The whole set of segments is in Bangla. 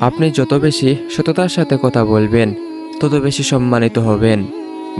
আপনি যত বেশি সততার সাথে কথা বলবেন, তত বেশি সম্মানিত হবেন।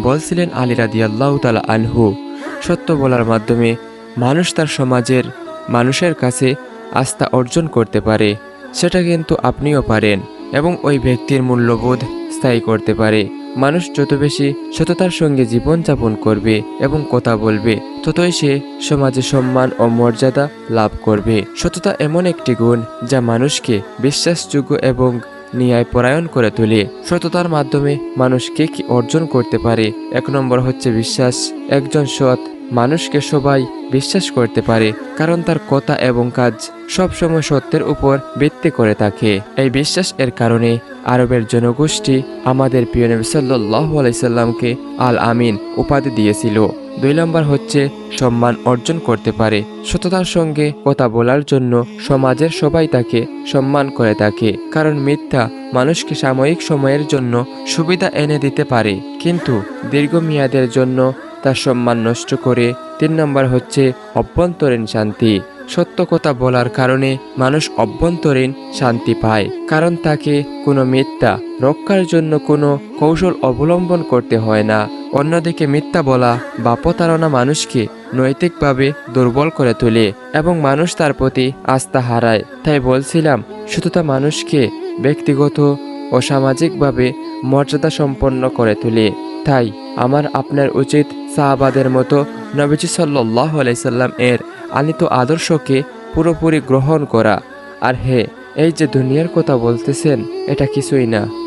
বলছিলেন আলী রাদিয়াল্লাহু তালা আনহু। সত্য বলার মাধ্যমে মানুষ তার সমাজের, মানুষের কাছে আস্থা অর্জন করতে পারে। সেটা কিন্তু আপনিও পারেন এবং ওই ব্যক্তির মূল্যবোধ স্থায়ী করতে পারে। মানুষ যত বেশি সততার সঙ্গে জীবনযাপন করবে এবং কথা বলবে, ততই সে সমাজে সম্মান ও মর্যাদা লাভ করবে। সততা এমন একটি গুণ যা মানুষকে বিশ্বাসযোগ্য এবং ন্যায় পরায়ণ করে তোলে। সততার মাধ্যমে মানুষ কে কি অর্জন করতে পারে? এক নম্বর হচ্ছে বিশ্বাস। একজন সৎ মানুষকে সবাই বিশ্বাস করতে পারে, কারণ তার কথা এবং কাজ সবসময় সত্যের উপর ভিত্তি করে থাকে। এই বিশ্বাস এর কারণে আরবের জনগোষ্ঠী আমাদের প্রিয় নবী সাল্লাহ আলাইসাল্লামকে আল আমিন উপাধি দিয়েছিল। দুই নম্বর হচ্ছে সম্মান অর্জন করতে পারে। সততার সঙ্গে কথা বলার জন্য সমাজের সবাই তাকে সম্মান করে থাকে, কারণ মিথ্যা মানুষকে সাময়িক সময়ের জন্য সুবিধা এনে দিতে পারে। কিন্তু দীর্ঘমেয়াদের জন্য তার সম্মান নষ্ট করে তিন নম্বর হচ্ছে অভ্যন্তরীণ শান্তি। সত্য কথা বলার কারণে মানুষ অভ্যন্তরীণ শান্তি পায়, কারণ তাকে কোনো মিথ্যা রক্ষার জন্য কোনো কৌশল অবলম্বন করতে হয় না। অন্যদিকে মিথ্যা বলা বা প্রতারণা মানুষকে নৈতিকভাবে দুর্বল করে তোলে এবং মানুষ তার প্রতি আস্থা হারায়। তাই বলছিলাম সততা মানুষকে ব্যক্তিগত ও সামাজিকভাবে মর্যাদা সম্পন্ন করে তোলে। তাই আমার আপনার উচিত সাহাবাদের মতো নবীজি সাল্লাহ আলাইসাল্লাম এর আনিত আদর্শকে পুরোপুরি গ্রহণ করা। আর হে, এই যে দুনিয়ার কথা বলতেছেন, এটা কিছুই না।